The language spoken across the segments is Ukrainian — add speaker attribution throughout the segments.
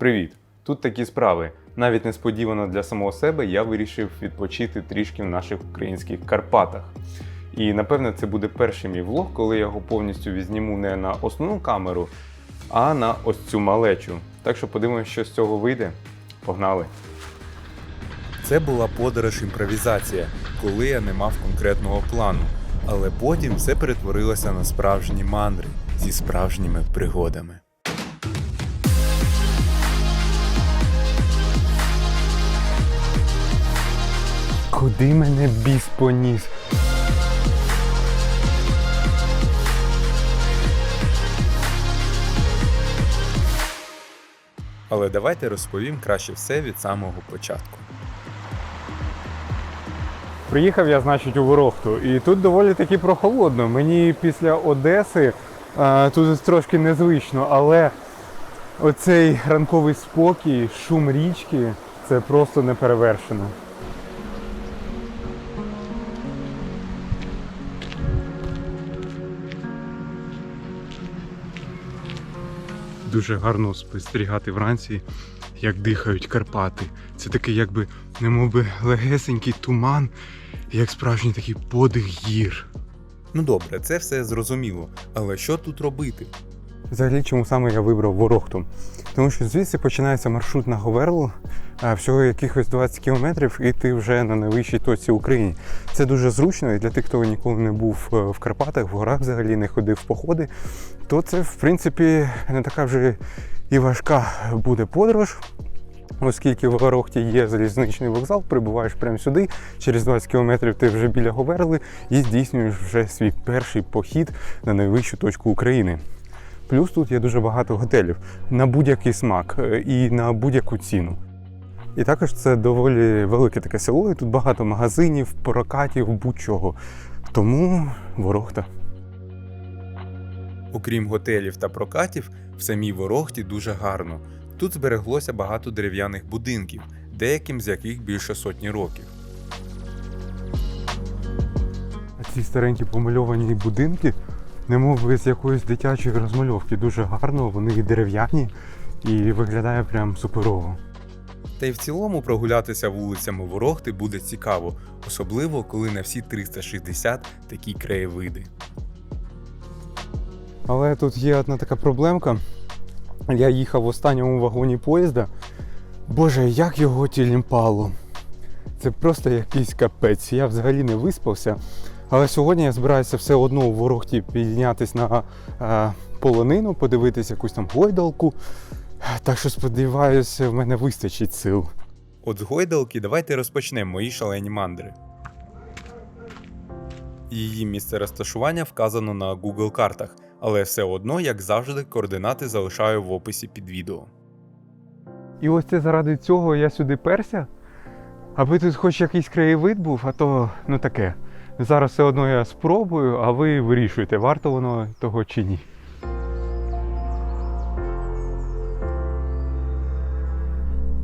Speaker 1: Привіт! Тут такі справи. Навіть несподівано для самого себе я вирішив відпочити трішки в наших українських Карпатах. І напевне це буде перший мій влог, коли я його повністю візніму не на основну камеру, а на ось цю малечу. Так що подивимося, що з цього вийде. Погнали! Це була подорож імпровізація, коли я не мав конкретного плану. Але потім все перетворилося на справжні мандри зі справжніми пригодами. Куди мене біс поніс? Але давайте розповім краще все від самого початку. Приїхав я, значить, у Ворохту, і тут доволі таки прохолодно. Мені після Одеси а, тут трошки незвично, але оцей ранковий спокій, шум річки це просто неперевершено. Дуже гарно спостерігати вранці, як дихають Карпати. Це такий, якби, немовби легесенький туман, як справжній такий подих гір. Ну добре, це все зрозуміло. Але що тут робити? Взагалі, чому саме я вибрав Ворохту? Тому що звідси починається маршрут на Говерлу, а, всього якихось 20 кілометрів, і ти вже на найвищій точці України. Це дуже зручно, і для тих, хто ніколи не був е, в Карпатах, в горах взагалі не ходив в походи, то це, в принципі, не така вже і важка буде подорож. Оскільки в Горохті є залізничний вокзал, прибуваєш прямо сюди, через 20 кілометрів ти вже біля Говерли і здійснюєш вже свій перший похід на найвищу точку України. Плюс тут є дуже багато готелів на будь-який смак е, і на будь-яку ціну. І також це доволі велике таке село, і тут багато магазинів, прокатів, будь-чого. Тому ворохта. Окрім готелів та прокатів, в самій Ворохті дуже гарно. Тут збереглося багато дерев'яних будинків, деяким з яких більше сотні років. А ці старенькі помальовані будинки, немов би з якоїсь дитячої розмальовки, дуже гарно, вони і дерев'яні і виглядає прям суперово. Та й в цілому прогулятися вулицями Ворохти буде цікаво, особливо коли на всі 360 такі краєвиди. Але тут є одна така проблемка. Я їхав в останньому вагоні поїзда. Боже, як його тілімпало. Це просто якийсь капець. Я взагалі не виспався. Але сьогодні я збираюся все одно у ворогті піднятися на е, полонину, подивитися якусь там гойдалку. Так що сподіваюся, в мене вистачить сил. От з гойдалки давайте розпочнемо мої шалені мандри. Її місце розташування вказано на Google картах, але все одно, як завжди, координати залишаю в описі під відео. І ось це заради цього я сюди перся, аби тут хоч якийсь краєвид був, а то ну таке. Зараз все одно я спробую, а ви вирішуєте, варто воно того чи ні.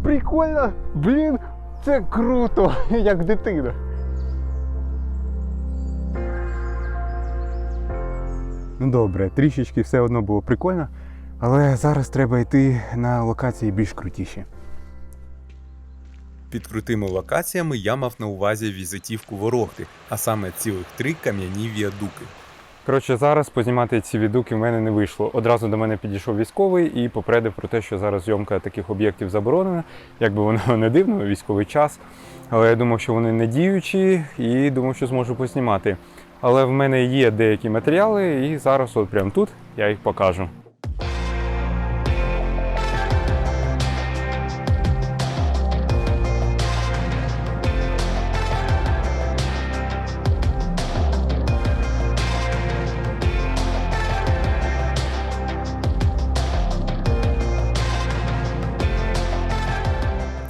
Speaker 1: Прикольно! Блін, це круто, як дитина. Ну добре, трішечки все одно було прикольно, але зараз треба йти на локації більш крутіші. Під крутими локаціями я мав на увазі візитівку Ворохти, а саме цілих три кам'яні віадуки. Коротше, зараз познімати ці відуки в мене не вийшло. Одразу до мене підійшов військовий і попередив про те, що зараз зйомка таких об'єктів заборонена. Якби воно не дивно, військовий час. Але я думав, що вони не діючі і думав, що зможу познімати. Але в мене є деякі матеріали, і зараз, от прямо тут, я їх покажу.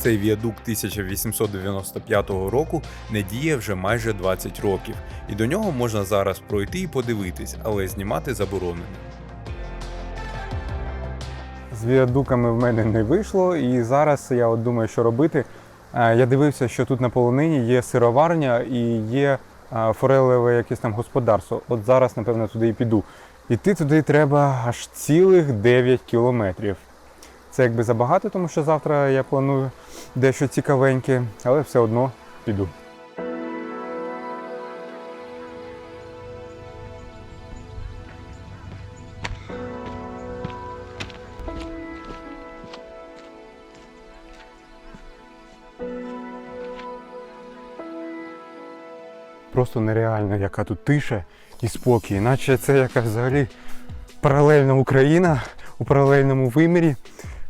Speaker 1: Цей віадук 1895 року не діє вже майже 20 років, і до нього можна зараз пройти і подивитись, але знімати заборонено. З віадуками в мене не вийшло, і зараз я от думаю, що робити. Е, Я дивився, що тут на полонині є сироварня і є е, форелеве якесь там господарство. От зараз, напевно, туди і піду. Іти туди треба аж цілих 9 кілометрів. Це якби забагато, тому що завтра я планую дещо цікавеньке, але все одно піду. Просто нереально, яка тут тиша і спокій. Наче це якась взагалі паралельна Україна у паралельному вимірі,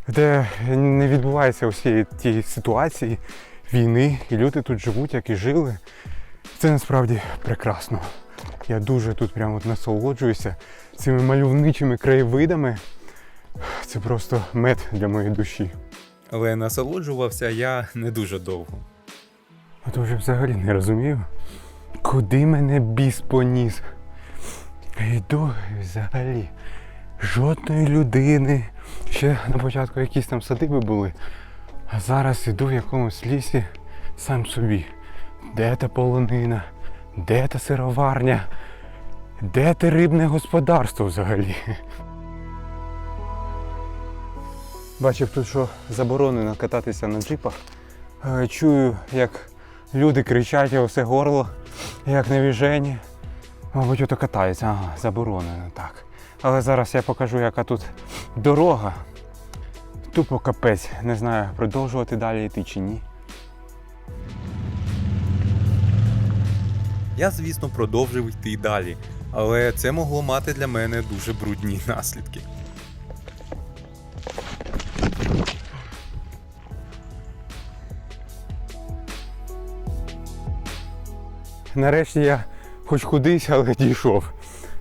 Speaker 1: де не відбувається усієї тієї ситуації, війни, і люди тут живуть, як і жили. Це насправді прекрасно. Я дуже тут прямо от насолоджуюся цими мальовничими краєвидами. Це просто мед для моєї душі.
Speaker 2: Але насолоджувався я не дуже довго.
Speaker 1: А то вже взагалі не розумію, куди мене біс поніс. Йду і взагалі. Жодної людини. Ще на початку якісь там садиби були. А зараз іду в якомусь лісі сам собі. Де та полонина? Де та сироварня? Де те рибне господарство взагалі? Бачив тут, що заборонено кататися на джипах. Е, Чую, як люди кричать у все горло, як навіжені. Мабуть, ото катаються, ага, заборонено так. Але зараз я покажу, яка тут дорога. Тупо капець. Не знаю, продовжувати далі йти чи ні.
Speaker 2: Я, звісно, продовжив йти й далі, але це могло мати для мене дуже брудні наслідки.
Speaker 1: Нарешті я хоч кудись, але дійшов.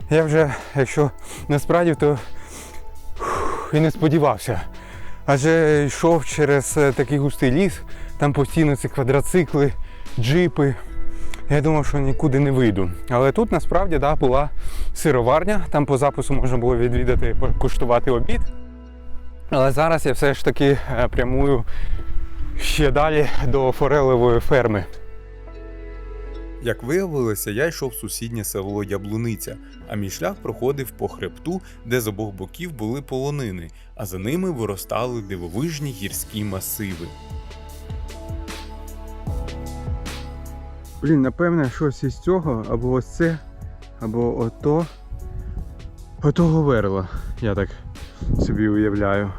Speaker 1: Я вже, якщо насправді, то і не сподівався. Адже йшов через е, такий густий ліс, там постійно ці квадроцикли, джипи. Я думав, що нікуди не вийду. Але тут насправді да, була сироварня, там по запису можна було відвідати, покуштувати обід. Але зараз я все ж таки е, прямую ще далі до форелевої ферми.
Speaker 2: Як виявилося, я йшов в сусіднє село Яблуниця, а мій шлях проходив по хребту, де з обох боків були полонини, а за ними виростали дивовижні гірські масиви.
Speaker 1: Блін, напевне, щось із цього, або ось це, або ото. Ото говерла, я так собі уявляю.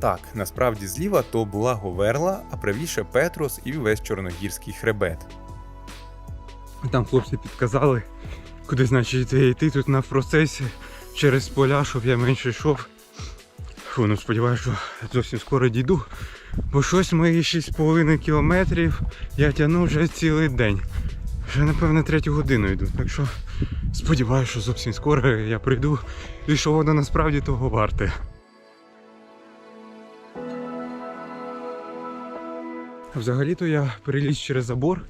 Speaker 2: Так, насправді зліва то була Говерла, а правіше Петрос і весь чорногірський хребет.
Speaker 1: Там хлопці підказали, куди значить йти тут на процесі через поля, щоб я менше йшов. Фу, ну сподіваюся, що зовсім скоро дійду. Бо щось мої 6,5 кілометрів я тягну вже цілий день. Вже напевно третю годину йду. Так що сподіваюся, що зовсім скоро я прийду і що воно насправді того варте. Взагалі-то я переліз через забор,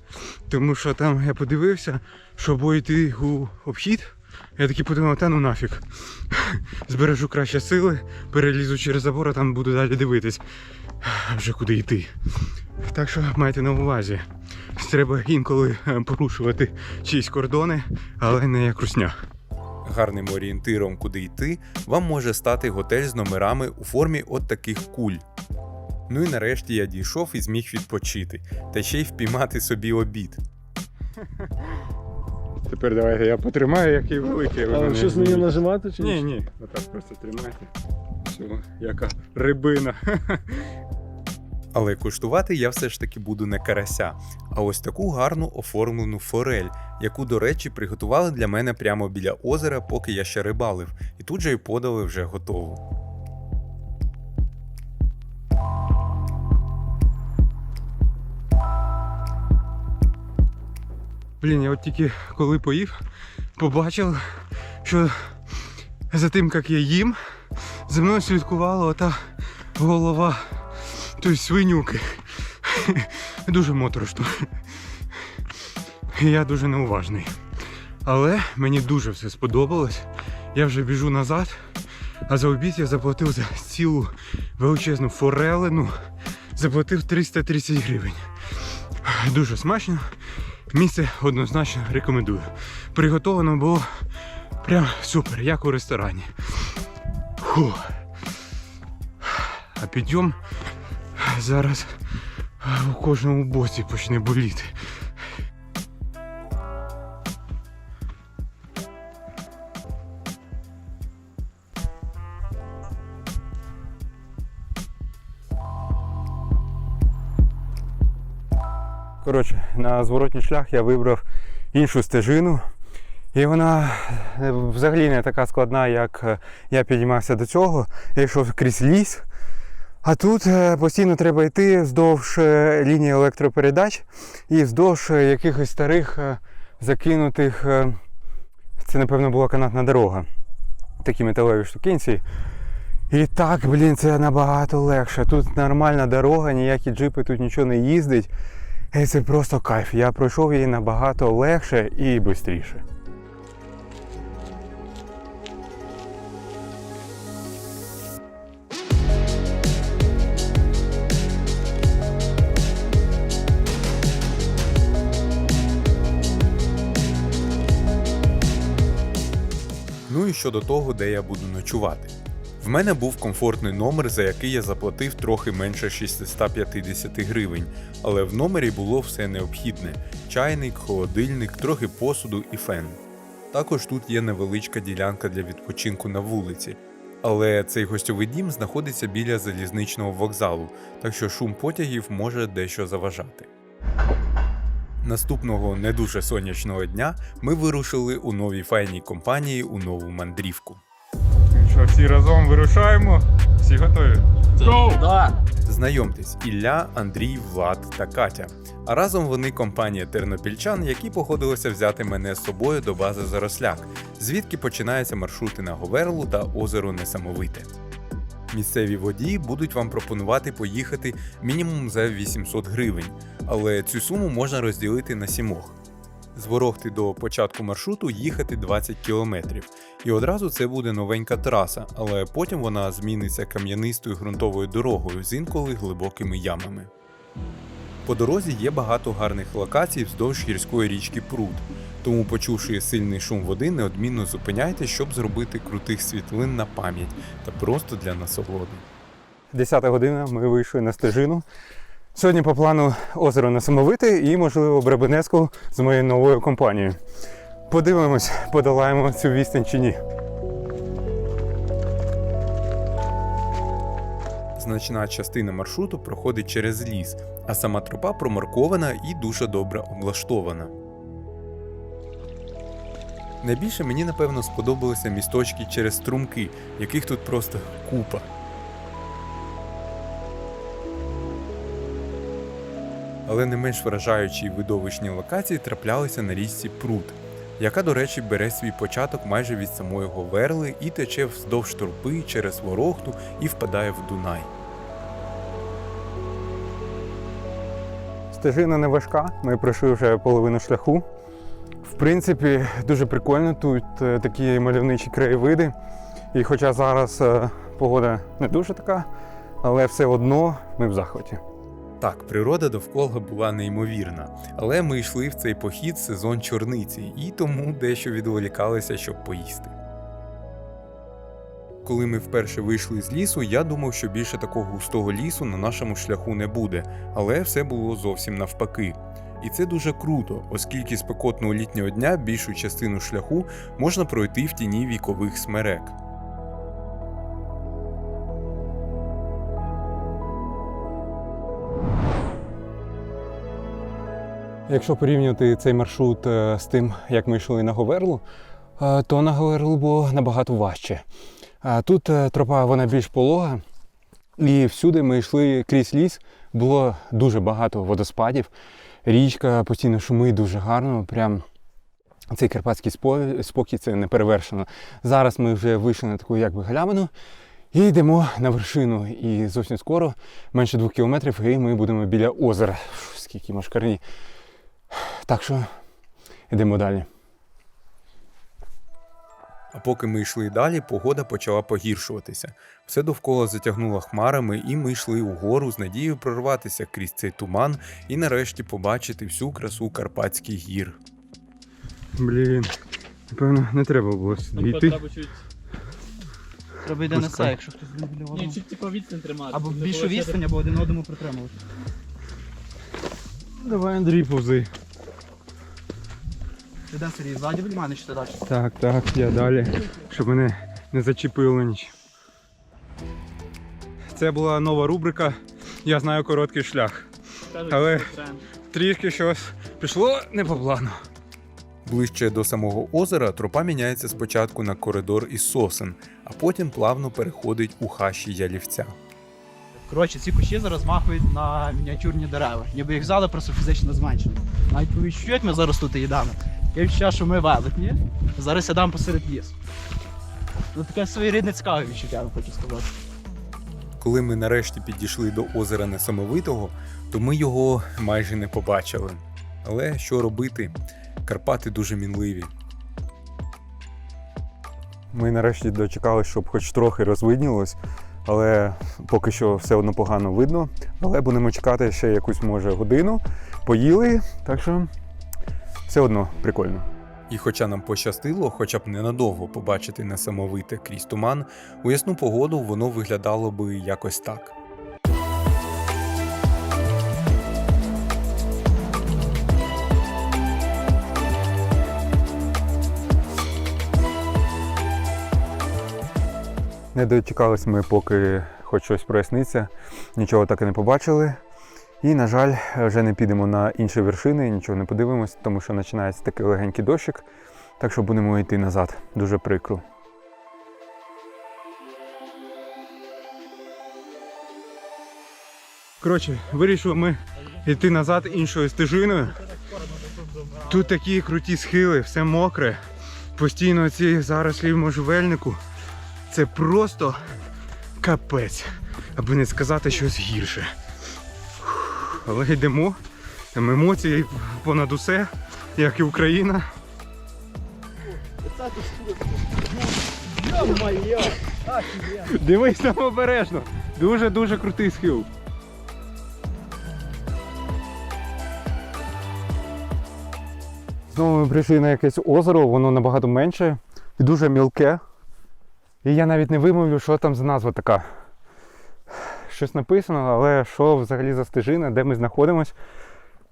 Speaker 1: тому що там я подивився, що або йти у обхід. Я такий подумав, та ну нафіг. Збережу краще сили, перелізу через забор, а там буду далі дивитись, вже куди йти. Так що майте на увазі. Треба інколи е, порушувати чиїсь кордони, але не як русня.
Speaker 2: Гарним орієнтиром, куди йти, вам може стати готель з номерами у формі от таких куль. Ну і нарешті я дійшов і зміг відпочити, та ще й впіймати собі обід.
Speaker 1: Тепер давайте я потримаю, який великий. ви
Speaker 3: А
Speaker 1: мене
Speaker 3: щось мені нажимати чи
Speaker 1: Ні, ні, отак просто тримайте. Все, яка рибина.
Speaker 2: Але куштувати я все ж таки буду не карася, а ось таку гарну оформлену форель, яку, до речі, приготували для мене прямо біля озера, поки я ще рибалив, і тут же й подали вже готову.
Speaker 1: Блін, я от тільки коли поїв, побачив, що за тим, як я їм, за мною слідкувала ота голова тої свинюки. Дуже моторошно. Я дуже неуважний. Але мені дуже все сподобалось. Я вже біжу назад, а за обід я заплатив за цілу величезну форелину. Заплатив 330 гривень. Дуже смачно. Місце однозначно рекомендую. Приготовано було прям супер, як у ресторані. Фу. А підйом зараз у кожному боці почне боліти. Коротше, на зворотній шлях я вибрав іншу стежину. І вона е, взагалі не така складна, як е, я підіймався до цього. Я йшов крізь ліс. А тут е, постійно треба йти вздовж лінії електропередач і вздовж якихось старих закинутих. Це, напевно, була канатна дорога. Такі металеві штукінці. І так, блін, це набагато легше. Тут нормальна дорога, ніякі джипи тут нічого не їздить. І це просто кайф. Я пройшов її набагато легше і швидше.
Speaker 2: Ну і щодо того, де я буду ночувати. В мене був комфортний номер, за який я заплатив трохи менше 650 гривень, але в номері було все необхідне: чайник, холодильник, трохи посуду і фен. Також тут є невеличка ділянка для відпочинку на вулиці. Але цей гостьовий дім знаходиться біля залізничного вокзалу, так що шум потягів може дещо заважати. Наступного не дуже сонячного дня ми вирушили у новій файній компанії у нову мандрівку.
Speaker 1: Що, всі разом вирушаємо? Всі готові?
Speaker 3: Да.
Speaker 2: Знайомтесь, Ілля, Андрій, Влад та Катя. А разом вони компанія тернопільчан, які погодилися взяти мене з собою до бази Заросляк, звідки починаються маршрути на Говерлу та озеро Несамовите. Місцеві водії будуть вам пропонувати поїхати мінімум за 800 гривень, але цю суму можна розділити на сімох. З Ворохти до початку маршруту їхати 20 кілометрів, і одразу це буде новенька траса, але потім вона зміниться кам'янистою ґрунтовою дорогою з інколи глибокими ямами. По дорозі є багато гарних локацій вздовж гірської річки Пруд, тому, почувши сильний шум води, неодмінно зупиняйтесь, щоб зробити крутих світлин на пам'ять та просто для насолоди.
Speaker 1: 10 година ми вийшли на стежину. Сьогодні по плану озеро Несамовите і, можливо, Бребенецьку з моєю новою компанією. Подивимось, подолаємо цю відстань чи ні.
Speaker 2: Значна частина маршруту проходить через ліс, а сама тропа промаркована і дуже добре облаштована. Найбільше мені напевно сподобалися місточки через струмки, яких тут просто купа. Але не менш вражаючі і видовищні локації траплялися на річці Прут, яка, до речі, бере свій початок майже від самої Говерли і тече вздовж торпи через Ворохту і впадає в Дунай.
Speaker 1: Стежина не важка, ми пройшли вже половину шляху. В принципі, дуже прикольно. Тут е, такі мальовничі краєвиди. І хоча зараз е, погода не дуже така, але все одно ми в захваті.
Speaker 2: Так, природа довкола була неймовірна, але ми йшли в цей похід сезон чорниці і тому дещо відволікалися, щоб поїсти. Коли ми вперше вийшли з лісу, я думав, що більше такого густого лісу на нашому шляху не буде, але все було зовсім навпаки. І це дуже круто, оскільки спекотного літнього дня більшу частину шляху можна пройти в тіні вікових смерек.
Speaker 1: Якщо порівнювати цей маршрут е, з тим, як ми йшли на Говерлу, е, то на Говерлу було набагато важче. Тут е, тропа вона більш полога, і всюди ми йшли крізь ліс, було дуже багато водоспадів. Річка постійно шумить дуже гарно. Прям цей карпатський спокій це не перевершено. Зараз ми вже вийшли на таку якби галявину і йдемо на вершину. І зовсім скоро, менше двох кілометрів, і ми будемо біля озера. Фу, Скільки машкарні. Так що йдемо далі.
Speaker 2: А поки ми йшли далі, погода почала погіршуватися. Все довкола затягнуло хмарами, і ми йшли угору з надією прорватися крізь цей туман і нарешті побачити всю красу Карпатських гір.
Speaker 1: Блін, напевно, не треба було сюди йти.
Speaker 3: Треба Треба йде на
Speaker 1: Пускай.
Speaker 3: якщо хтось буде біля
Speaker 4: Ні,
Speaker 3: одного.
Speaker 4: чи типу відстань тримати.
Speaker 3: Або
Speaker 4: Тобто,
Speaker 3: більшу відстань, або один одному притримувати.
Speaker 1: Давай, Андрій, повзи.
Speaker 3: Ти де Сергій, ззаді біля мене чи ти далі?
Speaker 1: Так, так, я далі. Щоб мене не зачепило ніч. Це була нова рубрика. Я знаю короткий шлях. Але- Трішки щось пішло не по плану.
Speaker 2: Ближче до самого озера тропа міняється спочатку на коридор із сосен, а потім плавно переходить у хащі ялівця.
Speaker 3: Коротше, ці кущі зараз махають на мініатюрні дерева. Ніби їх взяли, просто фізично зменшили. Навіть по відчуттю, ми зараз тут їдемо. Я відчуття, що ми велетні. Зараз сядемо посеред лісу. Ну таке своєрідне цікаве відчуття, я хочу сказати.
Speaker 2: Коли ми нарешті підійшли до озера Несамовитого, то ми його майже не побачили. Але що робити? Карпати дуже мінливі.
Speaker 1: Ми нарешті дочекалися, щоб хоч трохи розвиднілось, але поки що все одно погано видно. Але будемо чекати ще якусь може годину. Поїли, так що все одно прикольно.
Speaker 2: І хоча нам пощастило, хоча б ненадовго побачити несамовите крізь туман, у ясну погоду воно виглядало би якось так.
Speaker 1: Не дочекались ми, поки хоч щось проясниться, нічого так і не побачили. І, на жаль, вже не підемо на інші вершини, нічого не подивимось, тому що починається такий легенький дощик. Так що будемо йти назад. Дуже прикро. Коротше, вирішили ми йти назад іншою стежиною. Тут такі круті схили, все мокре. Постійно ці зарослі можжевельнику. Це просто капець, аби не сказати щось гірше. Але йдемо. Там емоції понад усе, як і Україна. Дивись там обережно. Дуже-дуже крутий схил. Знову ми прийшли на якесь озеро, воно набагато менше і дуже мілке. І я навіть не вимовлю, що там за назва така. Щось написано, але що взагалі за стежина, де ми знаходимось,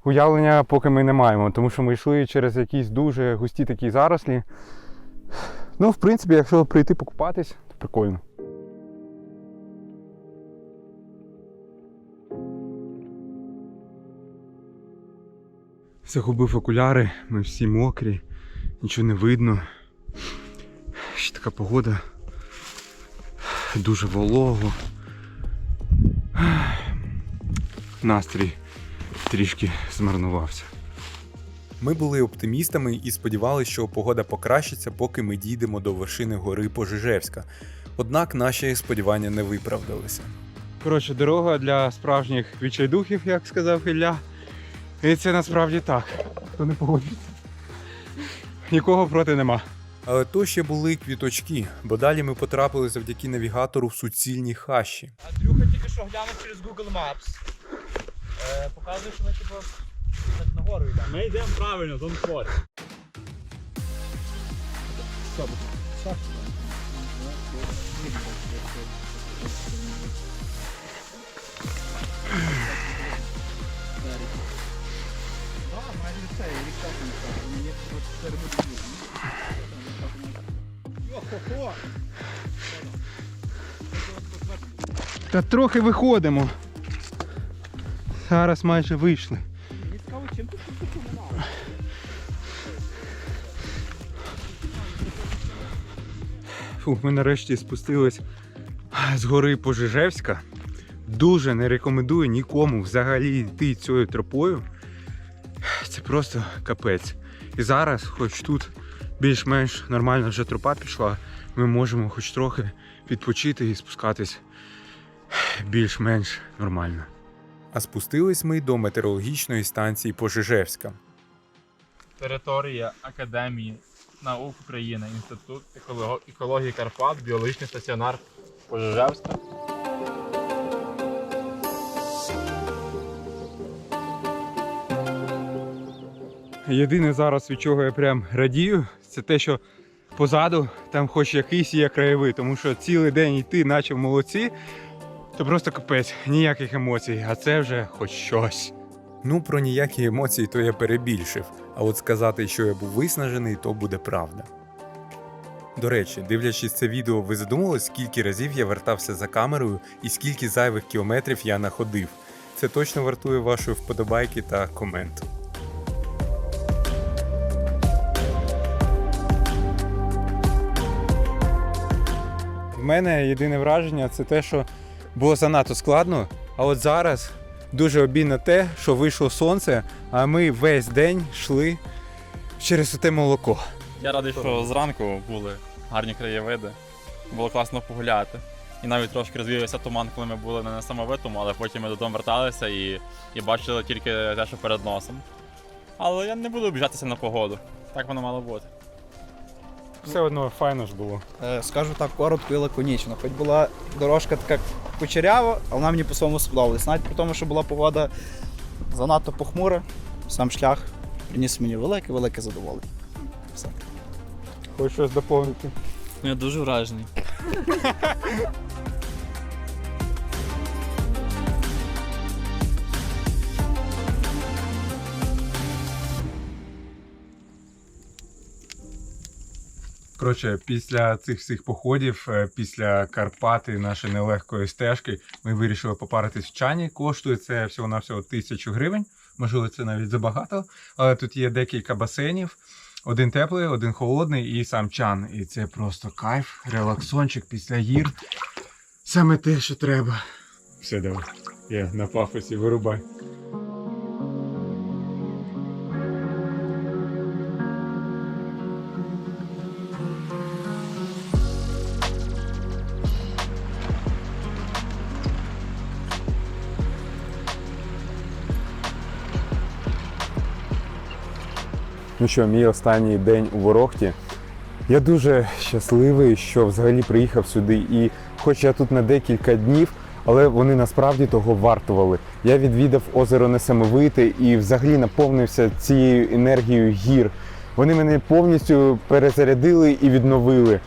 Speaker 1: уявлення поки ми не маємо, тому що ми йшли через якісь дуже густі такі зарослі. Ну, в принципі, якщо прийти покупатись, то прикольно. Загубив окуляри, ми всі мокрі, нічого не видно. Ще така погода. Дуже волого. Настрій трішки змарнувався.
Speaker 2: Ми були оптимістами і сподівалися, що погода покращиться, поки ми дійдемо до вершини гори Пожежевська. Однак наші сподівання не виправдалися.
Speaker 1: Коротше, дорога для справжніх відчайдухів, як сказав Ілля. І це насправді так. Хто не погодиться. Нікого проти нема.
Speaker 2: Але то ще були квіточки, бо далі ми потрапили завдяки навігатору в суцільні хащі.
Speaker 3: Андрюха тільки що глянув через Google Maps. Е, показує, що ми типу так нагору йдемо.
Speaker 4: Ми йдемо правильно, зон форі.
Speaker 1: Та трохи виходимо. Зараз майже вийшли.
Speaker 3: Чим тут.
Speaker 1: Фух, ми нарешті спустились з гори Пожежевська. Дуже не рекомендую нікому взагалі йти цією тропою. Це просто капець. І зараз, хоч тут більш-менш нормальна вже тропа пішла, ми можемо хоч трохи відпочити і спускатись більш-менш нормально.
Speaker 2: А спустились ми до метеорологічної станції Пожежевська.
Speaker 4: Територія Академії наук України, Інститут екології Карпат, біологічний стаціонар Пожежевська.
Speaker 1: Єдине зараз, від чого я прям радію, це те, що позаду там хоч якийсь є краєвид, тому що цілий день йти, наче в молодці, то просто капець, ніяких емоцій, а це вже хоч щось.
Speaker 2: Ну, про ніякі емоції то я перебільшив, а от сказати, що я був виснажений, то буде правда. До речі, дивлячись це відео, ви задумались, скільки разів я вертався за камерою і скільки зайвих кілометрів я находив. Це точно вартує вашої вподобайки та коменту.
Speaker 1: В мене єдине враження це те, що було занадто складно, а от зараз дуже обідно те, що вийшло сонце, а ми весь день йшли через те молоко.
Speaker 5: Я радий, що зранку були гарні краєвиди, було класно погуляти. І навіть трошки розвіявся туман, коли ми були не на самовитому, але потім ми додому верталися і, і бачили тільки те, що перед носом. Але я не буду обіжатися на погоду. Так воно мало бути.
Speaker 1: Все одно файно ж було.
Speaker 3: Е, Скажу так коротко і лаконічно. Хоч була дорожка така кучерява, але вона мені по-своєму сподобалась. Навіть при тому, що була погода занадто похмура, сам шлях приніс мені велике-велике задоволення. Все.
Speaker 1: Хочу щось доповнити.
Speaker 5: Я дуже вражений.
Speaker 1: Коротше, після цих всіх походів, е, після Карпати, нашої нелегкої стежки, ми вирішили попаритись в чані. Коштує це всього-навсього тисячу гривень. Можливо, це навіть забагато. Але тут є декілька басейнів. Один теплий, один холодний і сам чан. І це просто кайф, релаксончик після гір. Саме те, що треба. Все, давай. Я на пафосі вирубай.
Speaker 2: Ну що, мій останній день у Ворохті. Я дуже щасливий, що взагалі приїхав сюди. І хоч я тут на декілька днів, але вони насправді того вартували. Я відвідав озеро Несамовите і взагалі наповнився цією енергією гір. Вони мене повністю перезарядили і відновили.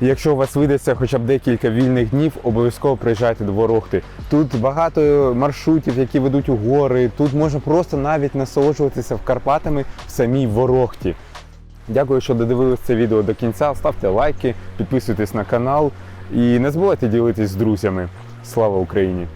Speaker 2: Якщо у вас вийдеться хоча б декілька вільних днів, обов'язково приїжджайте до Ворохти. Тут багато маршрутів, які ведуть у гори. Тут можна просто навіть насолоджуватися в Карпатами в самій Ворохті. Дякую, що додивились це відео до кінця. Ставте лайки, підписуйтесь на канал і не забувайте ділитись з друзями. Слава Україні!